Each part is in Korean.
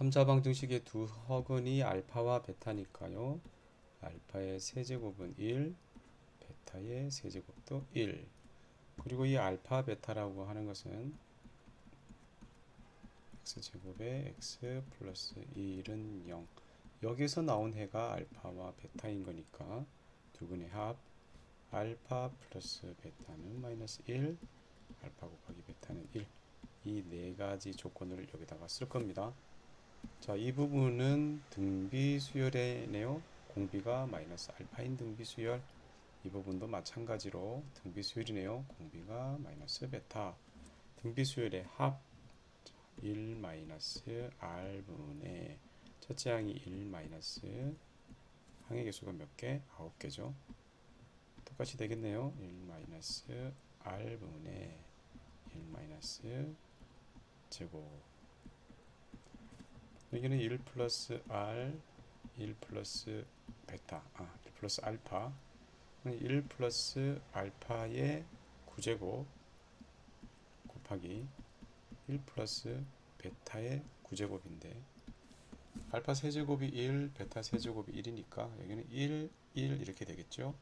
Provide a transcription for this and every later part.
3자방정식의 두 허근이 알파와 베타니까요. 알파의 세제곱은 1, 베타의 세제곱도 1. 그리고 이 알파 베타라고 하는 것은 x제곱에 x 플러스 1은 0. 여기서 나온 해가 알파와 베타인 거니까 두 근의 합 알파 플러스 베타는 마이너스 1, 알파 곱하기 베타는 1. 이 네 가지 조건을 여기다가 쓸 겁니다. 자, 이 부분은 등비 수열이네요. 공비가 마이너스 알파인 등비 수열. 이 부분도 마찬가지로 등비 수열이네요. 공비가 마이너스 베타. 등비 수열의 합. 자, 1 마이너스 r분의 첫째 항이 1 마이너스 항의 개수가 몇 개? 9개죠. 똑같이 되겠네요. 1 마이너스 r분의 1 마이너스 제곱 여기는 1 플러스 r 1 플러스 베타. 아, 1 플러스 알파. 1 플러스 알파의 9제곱 곱하기 1 플러스 베타의 9제곱인데 알파 세제곱이 1, 베타 세제곱이 1이니까 여기는 1, 1 이렇게 되겠죠?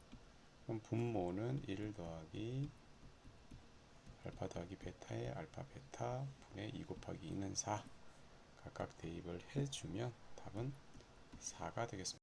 그럼 분모는 1 더하기 알파 더하기 베타의 알파 베타 분의 2 곱하기 2는 4 각각 대입을 해주면 답은 4가 되겠습니다.